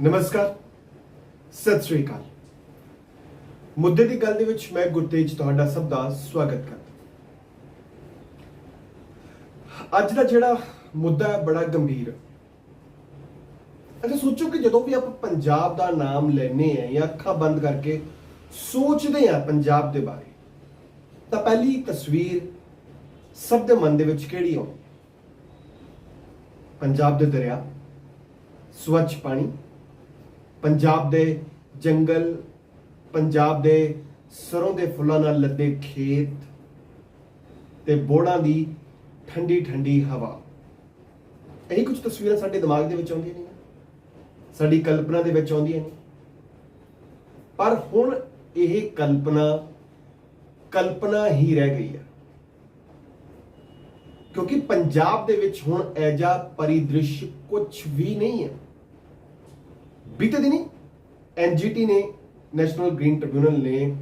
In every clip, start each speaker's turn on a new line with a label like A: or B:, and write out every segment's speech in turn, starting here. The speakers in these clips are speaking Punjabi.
A: ਨਮਸਕਾਰ, ਸਤਿ ਸ੍ਰੀ ਅਕਾਲ। ਮੁੱਦੇ ਦੀ ਗੱਲ ਦੇ ਵਿੱਚ ਮੈਂ ਗੁਰਤੇਜ ਤੁਹਾਡਾ ਸਭ ਦਾ ਸਵਾਗਤ ਕਰਦਾ ਅੱਜ ਦਾ ਜਿਹੜਾ ਮੁੱਦਾ ਹੈ, ਬੜਾ ਗੰਭੀਰ। ਅੱਛਾ, ਸੋਚੋ ਕਿ ਜਦੋਂ ਵੀ ਆਪਾਂ ਪੰਜਾਬ ਦਾ ਨਾਮ ਲੈਨੇ ਆ ਜਾਂ ਅੱਖਾਂ ਬੰਦ ਕਰਕੇ ਸੋਚਦੇ ਆ ਪੰਜਾਬ ਦੇ ਬਾਰੇ ਤਾਂ ਪਹਿਲੀ ਤਸਵੀਰ ਸਭ ਦੇ ਮਨ ਦੇ ਵਿੱਚ ਕਿਹੜੀ ਆਉਂਦੀ ਪੰਜਾਬ ਦੇ ਦਰਿਆ, ਸਵੱਛ ਪਾਣੀ, ਪੰਜਾਬ ਦੇ ਜੰਗਲ, ਪੰਜਾਬ ਦੇ ਸਰੋਂ ਦੇ ਫੁੱਲਾਂ ਨਾਲ ਲੱਦੇ ਖੇਤ ਤੇ ਬੋੜਾਂ ਦੀ ਠੰਡੀ ਠੰਡੀ ਹਵਾ। ਇਹ ਕੁਝ ਤਸਵੀਰਾਂ ਸਾਡੇ ਦਿਮਾਗ ਦੇ ਵਿੱਚ ਆਉਂਦੀਆਂ ਨੇ ਸਾਡੀ ਕਲਪਨਾ ਦੇ ਵਿੱਚ ਆਉਂਦੀਆਂ ਨੇ ਪਰ ਹੁਣ ਇਹ ਕਲਪਨਾ ਕਲਪਨਾ ਹੀ ਰਹਿ ਗਈ ਹੈ। ਕਿਉਂਕਿ ਪੰਜਾਬ ਦੇ ਵਿੱਚ ਹੁਣ ਐਜਾ ਪਰਿਦ੍ਰਿਸ਼ ਕੁਝ ਵੀ ਨਹੀਂ ਹੈ। ਬੀਤੇ ਦਿਨੀ ਐਨਜੀਟੀ ਨੇ, ਨੈਸ਼ਨਲ ਗ੍ਰੀਨ ਟ੍ਰਿਬਿਊਨਲ ਨੇ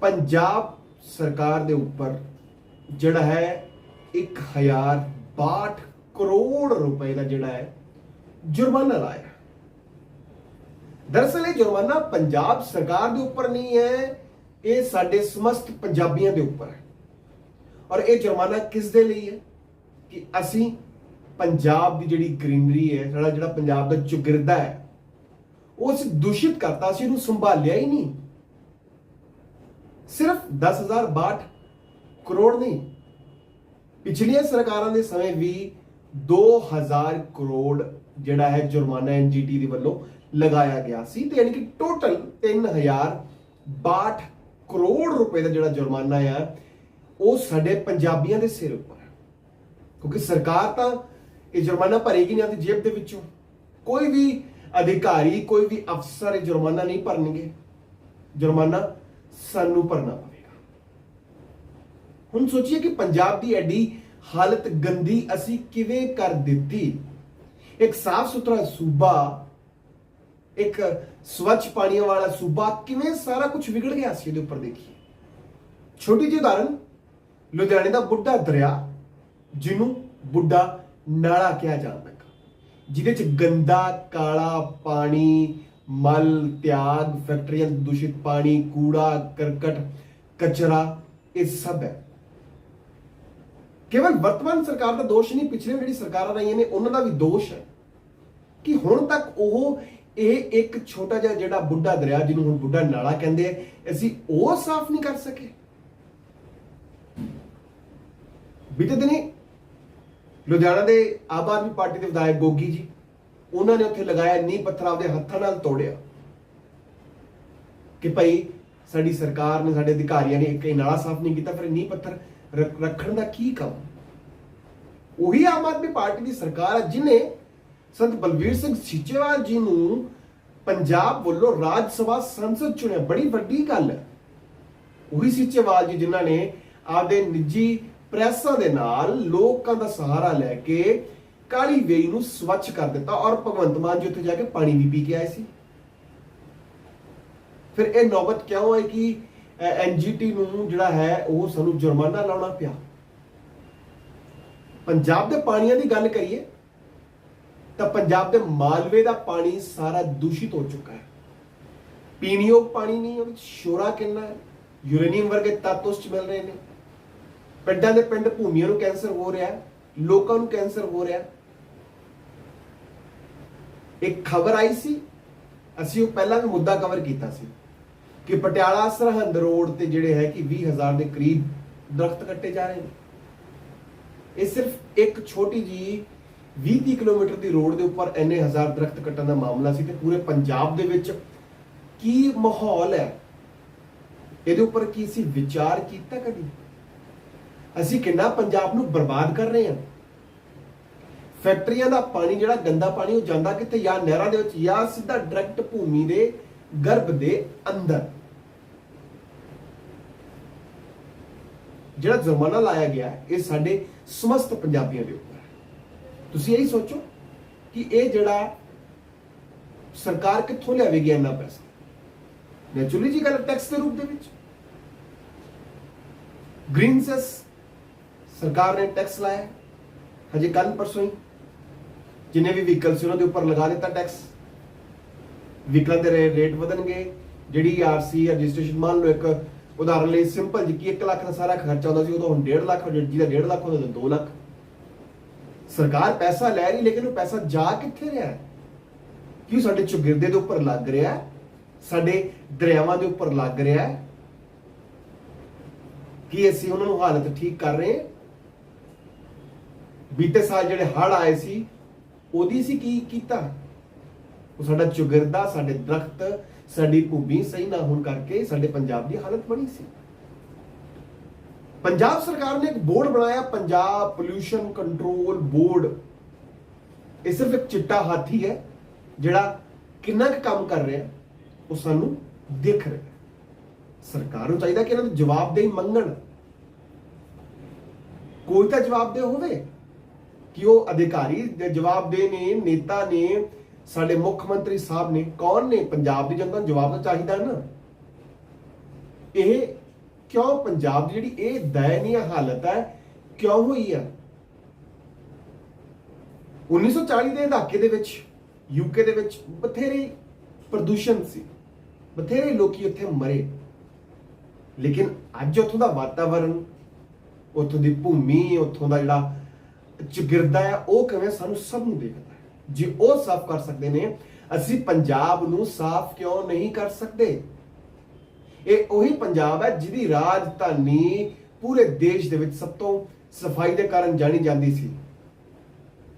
A: ਪੰਜਾਬ ਸਰਕਾਰ ਦੇ ਉੱਪਰ ਜਿਹੜਾ ਹੈ 1062 ਕਰੋੜ ਰੁਪਏ ਦਾ ਜਿਹੜਾ ਹੈ ਜੁਰਮਾਨਾ ਲਾਇਆ। ਦਰਅਸਲ ਇਹ ਜੁਰਮਾਨਾ ਪੰਜਾਬ ਸਰਕਾਰ ਦੇ ਉੱਪਰ ਨਹੀਂ ਹੈ ਇਹ ਸਾਡੇ ਸਮਸਤ ਪੰਜਾਬੀਆਂ ਦੇ ਉੱਪਰ ਹੈ। ਔਰ ਇਹ ਜੁਰਮਾਨਾ ਕਿਸ ਦੇ ਲਈ ਹੈ? ਕਿ ਅਸੀਂ ਪੰਜਾਬ ਦੀ ਜਿਹੜੀ ਗ੍ਰੀਨਰੀ ਹੈ, ਸਾਡਾ ਜਿਹੜਾ ਪੰਜਾਬ ਦਾ ਚੁਗਿਰਦਾ ਹੈ ਉਹ ਅਸੀਂ ਦੂਸ਼ਿਤ ਕਰਤਾ ਸੀ ਉਹਨੂੰ ਸੰਭਾਲਿਆ ਹੀ ਨਹੀਂ। ਸਿਰਫ 10062 ਕਰੋੜ ਨਹੀਂ, ਪਿਛਲੀਆਂ ਸਰਕਾਰਾਂ ਦੇ ਸਮੇਂ ਵੀ 2000 ਕਰੋੜ ਜਿਹੜਾ ਹੈ ਜੁਰਮਾਨਾ ਐਨਜੀਟੀ ਦੇ ਵੱਲੋਂ ਲਗਾਇਆ ਗਿਆ ਸੀ ਤੇ ਯਾਨੀ ਕਿ ਟੋਟਲ 3062 ਕਰੋੜ ਰੁਪਏ ਦਾ ਜਿਹੜਾ ਜੁਰਮਾਨਾ ਆ, ਉਹ ਸਾਡੇ ਪੰਜਾਬੀਆਂ ਦੇ ਸਿਰ ਉੱਪਰ ਹੈ ਕਿਉਂਕਿ ਸਰਕਾਰ ਤਾਂ ਇਹ ਜੁਰਮਾਨਾ ਭਰੇਗੀ ਨਹੀਂ ਆਪਣੀ ਜੇਬ ਦੇ ਵਿੱਚੋਂ। ਕੋਈ ਵੀ ਅਧਿਕਾਰੀ, ਕੋਈ ਵੀ ਅਫਸਰ ਇਹ ਜੁਰਮਾਨਾ ਨਹੀਂ ਭਰਨਗੇ। ਜੁਰਮਾਨਾ ਸਾਨੂੰ ਭਰਨਾ ਪਵੇਗਾ। ਹੁਣ ਸੋਚੀਏ ਕਿ ਪੰਜਾਬ ਦੀ ਐਡੀ ਹਾਲਤ ਗੰਦੀ ਅਸੀਂ ਕਿਵੇਂ ਕਰ ਦਿੱਤੀ। ਇੱਕ ਸਾਫ਼ ਸੁਥਰਾ ਸੂਬਾ ਇੱਕ ਸਵੱਛ ਪਾਣੀਆਂ ਵਾਲਾ ਸੂਬਾ ਕਿਵੇਂ ਸਾਰਾ ਕੁਝ ਵਿਗੜ ਗਿਆ ਸੀ ਇਹਦੇ ਉੱਪਰ ਦੇਖੀਏ। ਛੋਟੀ ਜਿਹੀ ਉਦਾਹਰਨ, ਲੁਧਿਆਣੇ ਦਾ ਬੁੱਢਾ ਦਰਿਆ, ਜਿਹਨੂੰ ਬੁੱਢਾ ਨਾਲਾ ਕਿਹਾ ਜਾਂਦਾ ਹੈ। ਜਿਹਦੇ ਚ ਗੰਦਾ, ਕਾਲਾ ਪਾਣੀ, ਮਲ, ਤਿਆਗ, ਫੈਕਟਰੀਆਂ ਦੂਸ਼ਿਤ ਪਾਣੀ, ਕੂੜਾ, ਕਰਕਟ, ਕਚਰਾ, ਇਹ ਸਭ ਹੈ। ਕੇਵਲ ਵਰਤਮਾਨ ਸਰਕਾਰ ਦਾ ਦੋਸ਼ ਨਹੀਂ ਪਿਛਲੇ ਜਿਹੜੀ ਸਰਕਾਰਾਂ ਰਹੀਆਂ ਨੇ, ਉਹਨਾਂ ਦਾ ਵੀ ਦੋਸ਼ ਹੈ। ਕਿ ਹੁਣ ਤੱਕ ਉਹ ਇਹ ਇੱਕ ਛੋਟਾ ਜਿਹਾ ਜਿਹੜਾ ਬੁੱਢਾ ਦਰਿਆ, ਜਿਹਨੂੰ ਹੁਣ ਬੁੱਢਾ ਨਾਲਾ ਕਹਿੰਦੇ ਆ, ਅਸੀਂ ਉਹ ਸਾਫ਼ ਨਹੀਂ ਕਰ ਸਕੇ। ਬੀਤੇ ਦਿਨੀ ਲੁਧਿਆਣਾ ਦੇ ਆਮ ਆਦਮੀ ਪਾਰਟੀ ਦੇ ਵਿਧਾਇਕ ਗੋਗੀ ਜੀ, ਉਹਨਾਂ ਨੇ ਉੱਥੇ ਲਗਾਇਆ ਨੀਂਹ ਪੱਥਰ ਆਪਦੇ ਹੱਥਾਂ ਨਾਲ ਤੋੜਿਆ ਕਿ ਭਾਈ ਸਾਡੀ ਸਰਕਾਰ ਨੇ, ਸਾਡੇ ਅਧਿਕਾਰੀਆਂ ਨੇ ਇੱਕ ਨਾਲਾ ਸਾਫ਼ ਨਹੀਂ ਕੀਤਾ, ਫਿਰ ਨੀਂਹ ਪੱਥਰ ਰੱਖਣ ਦਾ ਕੀ ਕੰਮ? ਉਹੀ ਆਮ ਆਦਮੀ ਪਾਰਟੀ ਦੀ ਸਰਕਾਰ ਹੈ ਜਿਨੇ ਸੰਤ ਬਲਵੀਰ ਸਿੰਘ ਸੀਚੇਵਾਲ ਜੀ ਨੂੰ ਪੰਜਾਬ ਵੱਲੋਂ ਰਾਜ ਸਭਾ ਸੰਸਦ ਚੁਣਿਆ। ਬੜੀ ਵੱਡੀ ਗੱਲ ਹੈ। ਉਹੀ ਸੀਚੇਵਾਲ ਜੀ ਜਿਨ੍ਹਾਂ ਨੇ ਆਪਦੇ ਨਿੱਜੀ ਪ੍ਰੈਸਾਂ ਦੇ ਨਾਲ ਲੋਕਾਂ ਦਾ ਸਹਾਰਾ ਲੈ ਕੇ ਕਾਲੀ ਵੇਈ ਨੂੰ ਸਵੱਛ ਕਰ ਦਿੱਤਾ ਔਰ ਭਗਵੰਤ ਮਾਨ ਜੀ ਉੱਥੇ ਜਾ ਕੇ ਪਾਣੀ ਵੀ ਪੀ ਕੇ ਆਏ ਸੀ। ਫਿਰ ਇਹ ਨੌਬਤ ਕਿਉਂ ਹੈ ਕਿ ਐਨਜੀਟੀ ਨੂੰ ਜਿਹੜਾ ਹੈ, ਉਹ ਸਾਨੂੰ ਜੁਰਮਾਨਾ ਲਾਉਣਾ ਪਿਆ। ਪੰਜਾਬ ਦੇ ਪਾਣੀਆਂ ਦੀ ਗੱਲ ਕਰੀਏ ਤਾਂ ਪੰਜਾਬ ਦੇ ਮਾਲਵੇ ਦਾ ਪਾਣੀ ਸਾਰਾ ਦੂਸ਼ਿਤ ਹੋ ਚੁੱਕਾ ਹੈ। ਪੀਣਯੋਗ ਪਾਣੀ ਨਹੀਂ, ਉਹਦੇ ਸ਼ੋਰਾ ਕਿੰਨਾ ਹੈ? ਯੂਰੇਨੀਅਮ ਵਰਗੇ ਤੱਤ ਉਸ 'ਚ ਮਿਲ ਰਹੇ ਨੇ। ਪਿੰਡਾਂ ਦੇ ਪਿੰਡ ਭੂਮੀਆਂ ਨੂੰ ਕੈਂਸਰ ਹੋ ਰਿਹਾ ਹੈ, ਲੋਕਾਂ ਨੂੰ ਕੈਂਸਰ ਹੋ ਰਿਹਾ ਹੈ। ਇੱਕ ਖਬਰ ਆਈ ਸੀ, ਅਸੀਂ ਉਹ ਪਹਿਲਾਂ ਵੀ ਮੁੱਦਾ ਕਵਰ ਕੀਤਾ ਸੀ ਕਿ ਪਟਿਆਲਾ ਸਰਹੰਦ ਰੋਡ ਤੇ ਜਿਹੜੇ ਹੈ ਕਿ 20000 ਦੇ ਕਰੀਬ ਦਰਖਤ ਕੱਟੇ ਜਾ ਰਹੇ ਨੇ। ਇਹ ਸਿਰਫ ਇੱਕ ਛੋਟੀ ਜੀ 20-30 ਕਿਲੋਮੀਟਰ ਦੀ ਰੋਡ ਦੇ ਉੱਪਰ ਇੰਨੇ ਹਜ਼ਾਰ ਦਰਖਤ ਕੱਟਣ ਦਾ ਮਾਮਲਾ ਸੀ ਤੇ ਪੂਰੇ ਪੰਜਾਬ ਦੇ ਵਿੱਚ ਕੀ ਮਾਹੌਲ ਹੈ? ਇਹਦੇ ਉੱਪਰ ਕੀ ਸੀ ਵਿਚਾਰ ਕੀਤਾ ਕਦੀ? ਅਸੀਂ ਕਿੰਨਾ ਪੰਜਾਬ ਨੂੰ ਬਰਬਾਦ ਕਰ ਰਹੇ ਹਾਂ? ਫੈਕਟਰੀਆਂ ਦਾ ਪਾਣੀ, ਜਿਹੜਾ ਗੰਦਾ ਪਾਣੀ, ਉਹ ਜਾਂਦਾ ਕਿੱਥੇ? ਜਾਂ ਨਹਿਰਾਂ ਦੇ ਵਿੱਚ, ਜਾਂ ਸਿੱਧਾ ਡਾਇਰੈਕਟ ਭੂਮੀ ਦੇ ਗਰਭ ਦੇ ਅੰਦਰ? ਜਿਹੜਾ ਜੁਰਮਾਨਾ ਲਾਇਆ ਗਿਆ ਇਹ ਸਾਡੇ ਸਮਸਤ ਪੰਜਾਬੀਆਂ ਦੇ ਉੱਪਰ ਤੁਸੀਂ ਇਹੀ ਸੋਚੋ ਕਿ ਇਹ ਜਿਹੜਾ ਸਰਕਾਰ ਕਿੱਥੋਂ ਲਿਆਵੇਗੀ ਇੰਨਾ ਪੈਸਾ? ਨੈਚੁਰਲੀ ਜੀ ਗੱਲ ਟੈਕਸ ਦੇ ਰੂਪ ਦੇ ਵਿੱਚ। ਗ੍ਰੀਨ ਸੈਸ ਸਰਕਾਰ ਨੇ ਟੈਕਸ ਲਾਇਆ। ਹਜੇ ਕੱਲ ਪਰਸੋਂ ਹੀ। ਜਿੰਨੇ ਵੀ ਵਹੀਕਲ ਸੀ, ਉਹਨਾਂ ਦੇ ਉੱਪਰ ਲਗਾ ਦਿੱਤਾ ਟੈਕਸ ਵਹੀਕਲਾਂ ਦੇ ਰੇ- ਰੇਟ ਵਧਣਗੇ। ਜਿਹੜੀ ਆਰਸੀ ਰਜਿਸਟ੍ਰੇਸ਼ਨ ਮੰਨ ਲਓ ਇੱਕ ਉਦਾਹਰਨ ਲਈ ਸਿੰਪਲ ਜੀ, ਕਿ 1 ਲੱਖ ਦਾ ਸਾਰਾ ਖਰਚਾ ਹੁੰਦਾ ਸੀ, ਉਹ ਹੁਣ 1.5 ਲੱਖ ਜਿਹਦਾ 1.5 ਲੱਖ ਹੁੰਦਾ ਤਾਂ 2 ਲੱਖ। ਸਰਕਾਰ ਪੈਸਾ ਲੈ ਰਹੀ, ਲੇਕਿਨ ਉਹ ਪੈਸਾ ਜਾ ਕਿੱਥੇ ਰਿਹਾ ਹੈ? ਕਿਉਂ ਸਾਡੇ ਚੁਗਿਰਦੇ ਦੇ ਉੱਪਰ ਲੱਗ ਰਿਹਾ ਹੈ? ਸਾਡੇ ਦਰਿਆਵਾਂ ਦੇ ਉੱਪਰ ਲੱਗ ਰਿਹਾ ਹੈ ਕੀ ਅਸੀਂ ਉਹਨਾਂ ਨੂੰ ਹਾਲਤ ਠੀਕ ਕਰ ਰਹੇ ਹਾਂ ਬੀਤੇ ਸਾਲ ਜਿਹੜੇ ਹੜ ਆਏ ਸੀ, ਉਹਦੀ ਸੀ ਕੀ ਕੀਤਾ ਉਹ ਸਾਡਾ ਚੁਗਿਰਦਾ, ਸਾਡੇ ਦਰਖਤ, ਸਾਡੀ ਭੂਮੀ ਸਹੀ ਨਾ ਹੋਣ ਕਰਕੇ ਸਾਡੇ ਪੰਜਾਬ ਦੀ ਹਾਲਤ ਬਣੀ ਸੀ ਪੰਜਾਬ ਸਰਕਾਰ ਨੇ ਇੱਕ ਬੋਰਡ ਬਣਾਇਆ, ਪੰਜਾਬ ਪੋਲਿਊਸ਼ਨ ਕੰਟਰੋਲ ਬੋਰਡ ਇਹ ਸਿਰਫ ਇੱਕ ਚਿੱਟਾ ਹਾਥੀ ਹੈ, ਜਿਹੜਾ ਕਿੰਨਾ ਕੁ ਕੰਮ ਕਰ ਰਿਹਾ, ਉਹ ਸਾਨੂੰ ਦਿਖ ਰਿਹਾ ਸਰਕਾਰ ਨੂੰ ਚਾਹੀਦਾ ਕਿ ਇਹਨਾਂ ਨੂੰ ਜਵਾਬਦੇਹੀ ਮੰਗਣ। ਕੋਈ ਤਾਂ ਜਵਾਬਦੇਹ ਹੋਵੇ ਕਿ ਉਹ ਅਧਿਕਾਰੀ ਜਵਾਬਦੇਹ ਨੇ, ਨੇਤਾ ਨੇ, ਸਾਡੇ ਮੁੱਖ ਮੰਤਰੀ ਸਾਹਿਬ ਨੇ, ਕੌਣ ਨੇ? ਪੰਜਾਬ ਦੀ ਜਨਤਾ ਨੂੰ ਜਵਾਬ ਤਾਂ ਚਾਹੀਦਾ ਨਾ। ਇਹ ਕਿਉਂ ਪੰਜਾਬ ਦੀ ਜਿਹੜੀ ਇਹ ਦਇਨੀय ਹਾਲਤ ਹੈ, ਕਿਉਂ ਹੋਈ ਹੈ 1940 ਦੇ ਦਹਾਕੇ ਦੇ ਵਿੱਚ ਯੂਕੇ ਦੇ ਵਿੱਚ ਬਥੇਰੇ ਪ੍ਰਦੂਸ਼ਣ ਸੀ, ਬਥੇਰੇ ਲੋਕੀ ਉੱਥੇ ਮਰੇ। ਲੇਕਿਨ ਅੱਜ ਉੱਥੋਂ ਦਾ ਵਾਤਾਵਰਣ ਉੱਥੋਂ ਦੀ ਭੂਮੀ, ਉੱਥੋਂ ਦਾ ਜਿਹੜਾ ਚਗਿਰਦਾ ਹੈ, ਉਹ ਕਿਵੇਂ ਸਾਨੂੰ ਸਭ ਨੂੰ ਦੇਖਦਾ ਹੈ? ਜੇ ਉਹ ਸਾਫ਼ ਕਰ ਸਕਦੇ ਨੇ, ਅਸੀਂ ਪੰਜਾਬ ਨੂੰ ਸਾਫ਼ ਕਿਉਂ ਨਹੀਂ ਕਰ ਸਕਦੇ? ਇਹ ਉਹੀ ਪੰਜਾਬ ਹੈ ਜਿਹਦੀ ਰਾਜਧਾਨੀ ਪੂਰੇ ਦੇਸ਼ ਦੇ ਵਿੱਚ ਸਭ ਤੋਂ ਸਫ਼ਾਈ ਦੇ ਕਾਰਨ ਜਾਣੀ ਜਾਂਦੀ ਸੀ।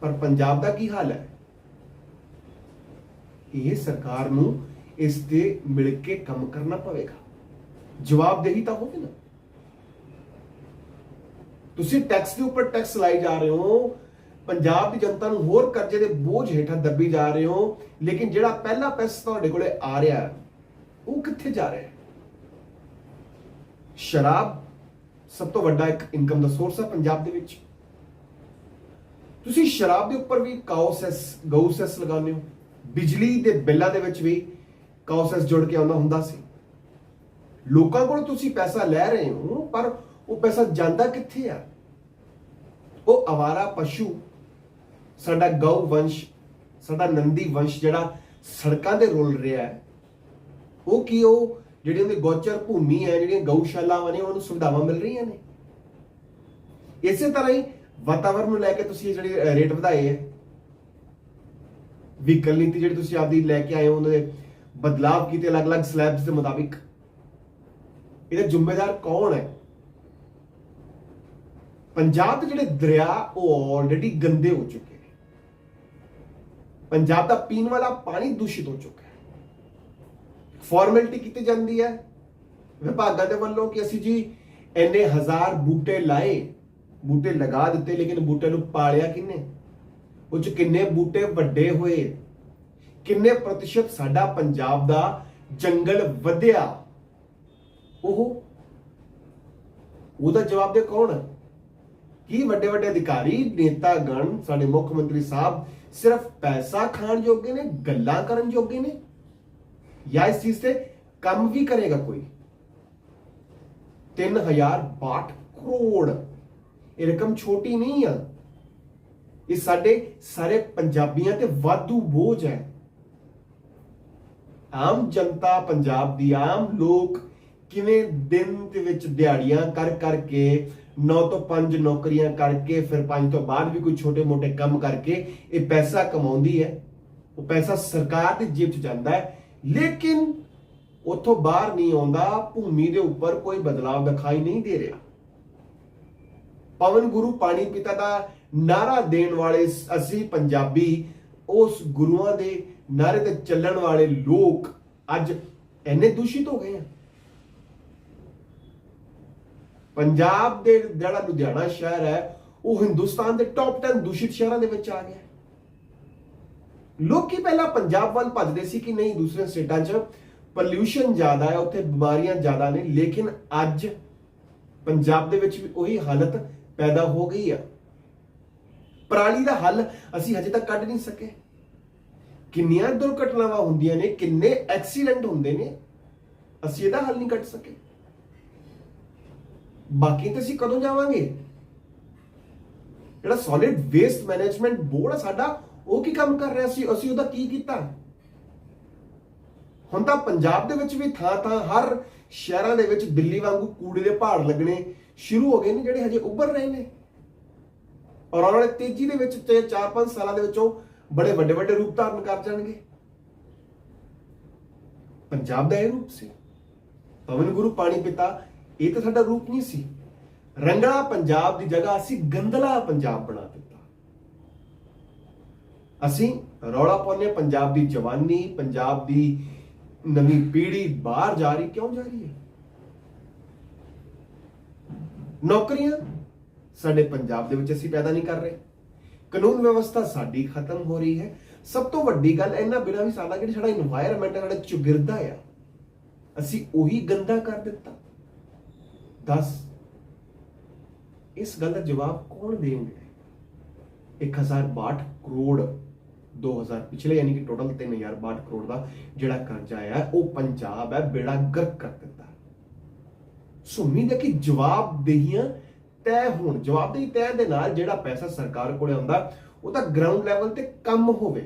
A: ਪਰ ਪੰਜਾਬ ਦਾ ਕੀ ਹਾਲ ਹੈ? ਇਹ ਸਰਕਾਰ ਨੂੰ ਇਸ ਤੇ ਮਿਲ ਕੇ ਕੰਮ ਕਰਨਾ ਪਵੇਗਾ। ਜਵਾਬਦੇਹੀ ਤਾਂ ਹੋਵੇ ਨਾ। ਤੁਸੀਂ ਟੈਕਸ ਦੇ ਉੱਪਰ ਟੈਕਸ ਲਾਈ ਜਾ ਰਹੇ ਹੋ, ਪੰਜਾਬ ਦੀ ਜਨਤਾ ਨੂੰ ਹੋਰ ਕਰਜ਼ੇ ਦੇ ਬੋਝ ਹੇਠਾਂ ਦੱਬੀ ਜਾ ਰਹੇ ਹੋ, ਲੇਕਿਨ ਜਿਹੜਾ ਪਹਿਲਾ ਪੈਸਾ ਤੁਹਾਡੇ ਕੋਲੇ ਆ ਰਿਹਾ, ਉਹ ਕਿੱਥੇ ਜਾ ਰਿਹਾ? ਸ਼ਰਾਬ ਸਭ ਤੋਂ ਵੱਡਾ ਇੱਕ ਇਨਕਮ ਦਾ ਸੋਰਸ ਹੈ ਪੰਜਾਬ ਦੇ ਵਿੱਚ। ਤੁਸੀਂ ਸ਼ਰਾਬ ਦੇ ਉੱਪਰ ਵੀ ਕਾਉਸੈਸ ਗਊਸੈਸ ਲਗਾਉਂਦੇ ਹੋ। ਬਿਜਲੀ ਦੇ ਬਿੱਲਾਂ ਦੇ ਵਿੱਚ ਵੀ ਕਾਉਸੈਸ ਜੁੜ ਕੇ ਆਉਂਦਾ ਹੁੰਦਾ ਸੀ। ਲੋਕਾਂ ਕੋਲ ਤੁਸੀਂ ਪੈਸਾ ਲੈ ਰਹੇ ਹੋ, ਪਰ ਉਹ ਪੈਸਾ ਜਾਂਦਾ ਕਿੱਥੇ ਆ? ਉਹ ਅਵਾਰਾ ਪਸ਼ੂ, ਸਾਡਾ ਗਊ ਵੰਸ਼, ਸਾਡਾ ਨੰਦੀ ਵੰਸ਼ ਜਿਹੜਾ ਸੜਕਾਂ ਤੇ ਰੋਲ ਰਿਹਾ ਹੈ, ਉਹ ਕੀ ਉਹ ਜਿਹੜੀ ਉਹਦੀ ਗੋਚਰ ਭੂਮੀ ਹੈ, ਜਿਹੜੀਆਂ ਗਊਸ਼ਾਲਾਵਾਂ ਨੇ, ਉਹਨਾਂ ਨੂੰ ਸੁਵਿਧਾਵਾਂ ਮਿਲ ਰਹੀਆਂ ਨੇ। ਇਸੇ ਤਰ੍ਹਾਂ ਹੀ ਵਾਤਾਵਰਣ ਨੂੰ ਲੈ ਕੇ ਤੁਸੀਂ ਜਿਹੜੇ ਰੇਟ ਵਧਾਏ ਹੈ। ਵਹੀਕਲ ਨੀਤੀ ਜਿਹੜੀ ਤੁਸੀਂ ਆਪਦੀ ਲੈ ਕੇ ਆਏ ਹੋ ਉਹਨਾਂ ਦੇ ਬਦਲਾਵ ਕੀਤੇ ਅਲੱਗ-ਅਲੱਗ ਸਲੈਬਸ ਦੇ ਮੁਤਾਬਿਕ। ਇਹਦਾ ਜ਼ਿੰਮੇਦਾਰ ਕੌਣ ਹੈ? ਪੰਜਾਬ ਦੇ ਜਿਹੜੇ ਦਰਿਆ, ਉਹ ਆਲਰੇਡੀ ਗੰਦੇ ਹੋ ਚੁੱਕੇ ਨੇ। ਪੰਜਾਬ ਦਾ ਪੀਣ ਵਾਲਾ ਪਾਣੀ ਦੂਸ਼ਿਤ ਹੋ ਚੁੱਕਾ ਫਾਰਮੈਲਿਟੀ ਕੀਤੀ ਜਾਂਦੀ ਹੈ। ਵਿਭਾਗਾਂ ਦੇ ਵੱਲੋਂ ਕਿ ਅਸੀਂ ਜੀ ਇੰਨੇ ਹਜ਼ਾਰ ਬੂਟੇ ਲਾਏ, ਬੂਟੇ ਲਗਾ ਦਿੱਤੇ, ਲੇਕਿਨ ਬੂਟੇ ਨੂੰ ਪਾਲਿਆ ਕਿੰਨੇ? ਉਹ ਚ ਕਿੰਨੇ ਬੂਟੇ ਵੱਡੇ ਹੋਏ? ਕਿੰਨੇ ਪ੍ਰਤੀਸ਼ਤ ਸਾਡਾ ਪੰਜਾਬ ਦਾ ਜੰਗਲ ਵਧਿਆ? ਉਹ ਉਹਦਾ ਜਵਾਬ ਦੇ ਕੌਣ? ਕੀ ਵੱਡੇ ਵੱਡੇ ਅਧਿਕਾਰੀ, ਨੇਤਾ, ਗਣ, ਸਾਡੇ ਮੁੱਖ ਮੰਤਰੀ ਸਾਹਿਬ ਸਿਰਫ ਪੈਸਾ ਖਾਣ ਜੋਗੇ ਨੇ, ਗੱਲਾਂ ਕਰਨ ਜੋਗੇ ਨੇ? ਜਾਂ ਇਸ ਚੀਜ਼ ਤੇ ਕੰਮ ਵੀ ਕਰੇਗਾ ਕੋਈ। 3062 ਕਰੋੜ। ਇਹ ਰਕਮ ਛੋਟੀ ਨਹੀਂ ਆ। ਇਹ ਸਾਡੇ ਸਾਰੇ ਪੰਜਾਬੀਆਂ ਤੇ ਵਾਧੂ ਬੋਝ ਹੈ। ਆਮ ਜਨਤਾ ਪੰਜਾਬ ਦੀ, ਆਮ ਲੋਕ ਕਿਵੇਂ ਦਿਨ ਦੇ ਵਿੱਚ ਦਿਹਾੜੀਆਂ ਕਰ ਕਰਕੇ 9 ਤੋਂ 5 ਨੌਕਰੀਆਂ ਕਰਕੇ, ਫਿਰ 5 ਤੋਂ ਬਾਅਦ ਵੀ ਕੋਈ ਛੋਟੇ-ਮੋਟੇ ਕੰਮ ਕਰਕੇ ਇਹ ਪੈਸਾ ਕਮਾਉਂਦੀ ਹੈ। ਉਹ ਪੈਸਾ ਸਰਕਾਰ ਦੀ ਜੇਬ 'ਚ ਜਾਂਦਾ ਹੈ। ਲੇਕਿਨ ਉਥੋਂ ਬਾਹਰ ਨਹੀਂ ਆਉਂਦਾ, ਭੂਮੀ ਦੇ ਉੱਪਰ ਕੋਈ ਬਦਲਾਅ ਦਿਖਾਈ ਨਹੀਂ ਦੇ ਰਿਹਾ। ਪਵਨ ਗੁਰੂ ਪਾਣੀ ਪਿਤਾ ਦਾ ਨਾਰਾ ਦੇਣ ਵਾਲੇ ਅਸੀਂ ਪੰਜਾਬੀ, ਉਸ ਗੁਰੂਆਂ ਦੇ ਨਾਰੇ ਤੇ ਚੱਲਣ ਵਾਲੇ ਲੋਕ ਅੱਜ ਇੰਨੇ ਦੂਸ਼ਿਤ ਹੋ ਗਏ ਆ। ਪੰਜਾਬ ਦੇ ਜਿਹੜਾ ਲੁਧਿਆਣਾ ਸ਼ਹਿਰ ਹੈ, ਉਹ ਹਿੰਦੁਸਤਾਨ ਦੇ ਟੌਪ 10 ਦੂਸ਼ਿਤ ਸ਼ਹਿਰਾਂ ਦੇ ਵਿੱਚ ਆ ਗਿਆ। ਲੋਕੀ ਪਹਿਲਾਂ ਪੰਜਾਬ ਵੱਲ ਭੱਜਦੇ ਸੀ ਕਿ ਨਹੀਂ, ਦੂਸਰੇ ਸਟੇਟਾਂ 'ਚ ਪੋਲਿਊਸ਼ਨ ਜ਼ਿਆਦਾ ਹੈ, ਉੱਥੇ ਬਿਮਾਰੀਆਂ ਜ਼ਿਆਦਾ ਨੇ, ਲੇਕਿਨ ਅੱਜ ਪੰਜਾਬ ਦੇ ਵਿੱਚ ਵੀ ਉਹੀ ਹਾਲਤ ਪੈਦਾ ਹੋ ਗਈ ਆ। ਪਰਾਲੀ ਦਾ ਹੱਲ ਅਸੀਂ ਹਜੇ ਤੱਕ ਕੱਢ ਨਹੀਂ ਸਕੇ। ਕਿੰਨੀਆਂ ਦੁਰਘਟਨਾਵਾਂ ਹੁੰਦੀਆਂ ਨੇ, ਕਿੰਨੇ ਐਕਸੀਡੈਂਟ ਹੁੰਦੇ ਨੇ, ਅਸੀਂ ਇਹਦਾ ਹੱਲ ਨਹੀਂ ਕੱਢ ਸਕੇ। ਬਾਕੀ ਤੇ ਅਸੀਂ ਕਦੋਂ ਜਾਵਾਂਗੇ? ਜਿਹੜਾ ਸੋਲਿਡ ਵੇਸਟ ਮੈਨੇਜਮੈਂਟ ਬੋਰਡ ਸਾਡਾ ਉਹ ਕੀ ਕੰਮ ਕਰ ਰਿਹਾ ਸੀ? ਅਸੀਂ ਉਹਦਾ ਕੀ ਕੀਤਾ? ਹੁਣ ਤਾਂ ਪੰਜਾਬ ਦੇ ਵਿੱਚ ਵੀ ਥਾਂ ਥਾਂ ਹਰ ਸ਼ਹਿਰਾਂ ਦੇ ਵਿੱਚ ਦਿੱਲੀ ਵਾਂਗੂ ਕੂੜੇ ਦੇ ਪਹਾੜ ਲੱਗਣੇ ਸ਼ੁਰੂ ਹੋ ਗਏ ਨੇ, ਜਿਹੜੇ ਹਜੇ ਉੱਭਰ ਰਹੇ ਨੇ। ਔਰ ਆਉਣ ਵਾਲੇ ਤੇਜ਼ੀ ਦੇ ਵਿੱਚ ਤੇ 4-5 ਸਾਲਾਂ ਦੇ ਵਿੱਚ ਉਹ ਬੜੇ ਵੱਡੇ ਵੱਡੇ ਰੂਪ ਧਾਰਨ ਕਰ ਜਾਣਗੇ। ਪੰਜਾਬ ਦਾ ਇਹ ਰੂਪ ਸੀ। ਪਵਨ ਗੁਰੂ ਪਾਣੀ ਪਿਤਾ ਇਹ ਤਾਂ ਸਾਡਾ ਰੂਪ ਨਹੀਂ ਸੀ। ਰੰਗਲਾ ਪੰਜਾਬ ਦੀ ਜਗ੍ਹਾ ਅਸੀਂ ਗੰਦਲਾ ਪੰਜਾਬ ਬਣਾ ਦਿੱਤਾ। ਅਸੀਂ ਰੌਲਾ ਪਾਉਂਦੇ ਪੰਜਾਬ ਦੀ ਜਵਾਨੀ, ਪੰਜਾਬ ਦੀ ਨਵੀਂ ਪੀੜ੍ਹੀ ਬਾਹਰ ਜਾ ਰਹੀ, ਕਿਉਂ ਜਾ ਰਹੀ ਹੈ? ਨੌਕਰੀਆਂ ਸਾਡੇ ਪੰਜਾਬ ਦੇ ਵਿੱਚ ਅਸੀਂ ਪੈਦਾ ਨਹੀਂ ਕਰ ਰਹੇ। ਕਾਨੂੰਨ ਵਿਵਸਥਾ ਸਾਡੀ ਖਤਮ ਹੋ ਰਹੀ ਹੈ। ਸਭ ਤੋਂ ਵੱਡੀ ਗੱਲ ਇਹਨਾਂ ਬਿਨਾਂ ਵੀ ਸਾਡਾ ਜਿਹੜਾ ਸਾਡਾ এনवायरमेंट ਹੈ, ਸਾਡਾ ਚੁਗਿਰਦਾ ਆ, ਅਸੀਂ ਉਹੀ ਗੰਦਾ ਕਰ ਦਿੱਤਾ। ਦੱਸ, ਇਸ ਗੱਲ ਦਾ ਜਵਾਬ ਕੌਣ ਦੇਣਗੇ? 1062 ਕਰੋੜ 2000 ਪਿਛਲੇ ਯਾਨੀ ਕਿ ਟੋਟਲ 3062 ਕਰੋੜ ਦਾ ਜਿਹੜਾ ਕਰਜ਼ਾ ਆਇਆ ਉਹ ਪੰਜਾਬ ਹੈ, ਬੇੜਾ ਗਰਕ ਕਰ ਦਿੱਤਾ ਸੋ ਉਮੀਦ ਹੈ ਕਿ ਜਵਾਬਦੇਹੀਆਂ ਤੈਅ ਹੋਣ, ਜਵਾਬਦੇਹੀ ਤੈਅ ਦੇ ਨਾਲ ਜਿਹੜਾ ਪੈਸਾ ਸਰਕਾਰ ਕੋਲੇ ਆਉਂਦਾ, ਉਹ ਤਾਂ ਗਰਾਊਂਡ ਲੈਵਲ ਤੇ ਕੰਮ ਹੋਵੇ।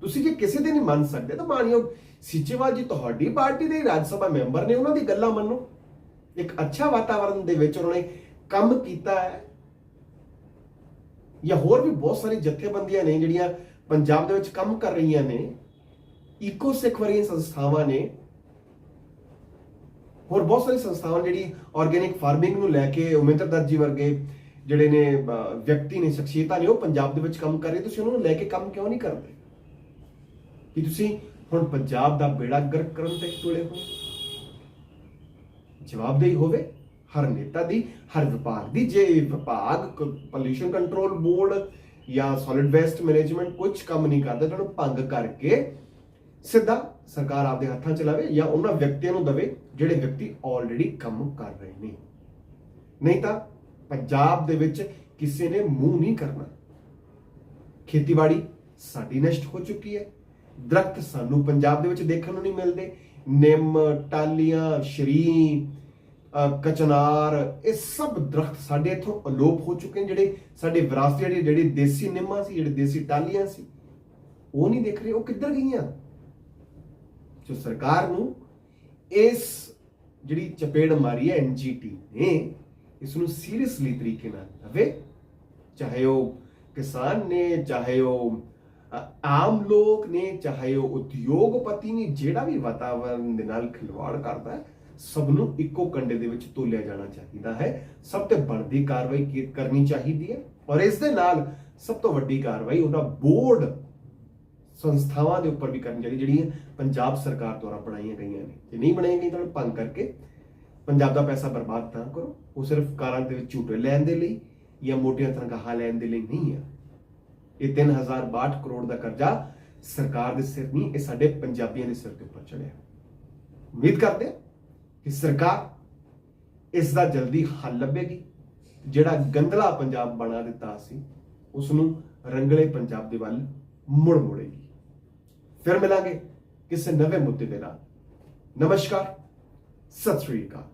A: ਤੁਸੀਂ ਜੇ ਕਿਸੇ ਦੇ ਨਹੀਂ ਮੰਨ ਸਕਦੇ, ਤਾਂ ਮਾਨਯੋਗ ਸੀਚੇਵਾਲ ਜੀ ਤੁਹਾਡੀ ਪਾਰਟੀ ਦੇ ਰਾਜ ਸਭਾ ਮੈਂਬਰ ਨੇ ਉਹਨਾਂ ਦੀ ਗੱਲਾਂ ਮੰਨੋ। ਇੱਕ ਅੱਛਾ ਵਾਤਾਵਰਣ ਦੇ ਵਿੱਚ ਉਹਨਾਂ ਨੇ ਕੰਮ ਕੀਤਾ ਹੈ ਜਾਂ ਹੋਰ ਵੀ ਬਹੁਤ ਸਾਰੀ ਜਥੇਬੰਦੀਆਂ ਨੇ ਜਿਹੜੀਆਂ ਪੰਜਾਬ ਦੇ ਵਿੱਚ ਕੰਮ ਕਰ ਰਹੀਆਂ ਨੇ ਇਕੋ ਸਿੱਖ ਵਰਗੀਆਂ ਸੰਸਥਾਵਾਂ ਨੇ, ਹੋਰ ਬਹੁਤ ਸਾਰੀ ਸੰਸਥਾਵਾਂ ਜਿਹੜੀ ਆਰਗੇਨਿਕ ਫਾਰਮਿੰਗ ਨੂੰ ਲੈ ਕੇ, ਉਮੇਂਦਰ ਜੀ ਵਰਗੇ ਜਿਹੜੇ ਨੇ ਵਿਅਕਤੀ ਨੇ, ਸ਼ਖਸੀਅਤਾਂ ਨੇ, ਉਹ ਪੰਜਾਬ ਦੇ ਵਿੱਚ ਕੰਮ ਕਰ ਰਹੇ, ਤੁਸੀਂ ਉਹਨਾਂ ਨੂੰ ਲੈ ਕੇ ਕੰਮ ਕਿਉਂ ਨਹੀਂ ਕਰਦੇ? ਕਿ ਤੁਸੀਂ ਹੁਣ ਪੰਜਾਬ ਦਾ ਬੇੜਾ ਗਰਕ ਕਰਨ ਤੇ ਤੁਲੇ ਹੋ। ਜਵਾਬਦੇਹੀ ਹੋਵੇ। ਹਰ ਨੇਤਾ ਦੀ, ਹਰ ਵਿਭਾਗ ਦੀ, ਜੇ ਵਿਭਾਗ ਪੋਲੂਸ਼ਨ ਕੰਟਰੋਲ ਬੋਰਡ ਜਾਂ ਸੋਲਿਡ ਵੇਸਟ ਮੈਨੇਜਮੈਂਟ ਕੁਝ ਕੰਮ ਨਹੀਂ ਕਰਦਾ, ਤਾਂ ਉਹਨੂੰ ਭੰਗ ਕਰਕੇ ਸਿੱਧਾ ਸਰਕਾਰ ਆਪਦੇ ਹੱਥਾਂ 'ਚ ਲਵੇ ਜਾਂ ਉਹਨਾਂ ਵਿਅਕਤੀਆਂ ਨੂੰ ਦਵੇ, ਜਿਹੜੇ ਵਿਅਕਤੀ ਆਲਰੇਡੀ ਕੰਮ ਕਰ ਰਹੇ ਨੇ। ਨਹੀਂ ਤਾਂ ਪੰਜਾਬ ਦੇ ਵਿੱਚ ਕਿਸੇ ਨੇ ਮੂੰਹ ਨਹੀਂ ਕਰਨਾ। ਖੇਤੀਬਾੜੀ ਸਾਡੀ ਨਸ਼ਟ ਹੋ ਚੁੱਕੀ ਹੈ। ਦਰਖਤ ਸਾਨੂੰ ਪੰਜਾਬ ਦੇ ਵਿੱਚ ਦੇਖਣ ਨੂੰ ਨਹੀਂ ਮਿਲਦੇ। ਨਿੰਮ ਟਾਲੀਆਂ ਸ਼ਰੀ ਕਚਨਾਰ, ਇਹ ਸਭ ਦਰਖਤ ਸਾਡੇ ਇੱਥੋਂ ਅਲੋਪ ਹੋ ਚੁੱਕੇ ਨੇ ਜਿਹੜੇ ਸਾਡੇ ਵਿਰਾਸਤ ਜਿਹੜੇ ਜਿਹੜੀ ਦੇਸੀ ਨਿੰਮਾਂ ਸੀ, ਜਿਹੜੇ ਦੇਸੀ ਟਾਲੀਆਂ ਸੀ, ਉਹ ਨਹੀਂ ਦੇਖ ਰਹੇ, ਉਹ ਕਿੱਧਰ ਗਈਆਂ? ਜੋ ਸਰਕਾਰ ਨੂੰ ਇਸ ਜਿਹੜੀ ਚਪੇੜ ਮਾਰੀ ਹੈ ਐਨਜੀਟੀ ਨੇ, ਇਸ ਨੂੰ ਸੀਰੀਅਸਲੀ ਤਰੀਕੇ ਨਾਲ ਲਵੇ, ਚਾਹੇ ਉਹ ਕਿਸਾਨ ਨੇ, ਚਾਹੇ ਉਹ ਆਮ ਲੋਕ ਨੇ, ਚਾਹੇ ਉਹ ਉਦਯੋਗਪਤੀ ਨੇ, ਜਿਹੜਾ ਵੀ ਵਾਤਾਵਰਣ ਦੇ ਨਾਲ ਖਿਲਵਾੜ ਕਰਦਾ ਹੈ ਸਭ ਨੂੰ ਇੱਕੋ ਕੰਡੇ ਦੇ ਵਿੱਚ ਤੋਲਿਆ ਜਾਣਾ ਚਾਹੀਦਾ ਹੈ। ਸਭ ਤੇ ਬਣਦੀ ਕਾਰਵਾਈ ਕਰਨੀ ਚਾਹੀਦੀ ਹੈ? ਔਰ ਇਸ ਦੇ ਨਾਲ ਸਭ ਤੋਂ ਵੱਡੀ ਕਾਰਵਾਈ ਉਹਦਾ ਬੋਰਡ ਸੰਸਥਾਵਾਂ ਦੇ ਉੱਪਰ ਵੀ ਕਰਨੀ ਚਾਹੀਦੀ, ਜਿਹੜੀਆਂ ਪੰਜਾਬ ਸਰਕਾਰ ਦੁਆਰਾ ਬਣਾਈਆਂ ਗਈਆਂ ਨੇ। ਜੇ ਨਹੀਂ ਬਣਾਈਆਂ ਗਈਆਂ ਤਾਂ ਉਹਨੂੰ ਭੰਗ ਕਰਕੇ ਪੰਜਾਬ ਦਾ ਪੈਸਾ ਬਰਬਾਦ ਨਾ ਕਰੋ। ਉਹ ਸਿਰਫ ਕਾਰਾਂ ਦੇ ਵਿੱਚ ਝੂਟੇ ਲੈਣ ਦੇ ਲਈ ਜਾਂ ਮੋਟੀਆਂ ਤਨਖਾਹਾਂ ਲੈਣ ਦੇ ਲਈ ਨਹੀਂ ਹੈ। ਇਹ 3062 ਕਰੋੜ ਦਾ ਕਰਜ਼ਾ ਸਰਕਾਰ ਦੇ ਸਿਰ ਨਹੀਂ, ਇਹ ਸਾਡੇ ਪੰਜਾਬੀਆਂ ਦੇ ਸਿਰ ਦੇ ਉੱਪਰ ਚੜਿਆ। ਉਮੀਦ ਕਰਦੇ ਹਾਂ ਕਿ ਸਰਕਾਰ ਇਸ ਦਾ ਜਲਦੀ ਹੱਲ ਲੱਭੇਗੀ। ਜਿਹੜਾ ਗੰਦਲਾ ਪੰਜਾਬ ਬਣਾ ਦਿੱਤਾ ਸੀ ਉਸ ਨੂੰ ਰੰਗਲੇ ਪੰਜਾਬ ਦੇ ਵੱਲ ਮੁੜ ਮੁੜੇਗੀ। ਫਿਰ ਮਿਲਾਂਗੇ ਕਿਸੇ ਨਵੇਂ ਮੁੱਦੇ ਦੇ ਨਾਲ। ਨਮਸਕਾਰ, ਸਤਿ ਸ੍ਰੀ ਅਕਾਲ।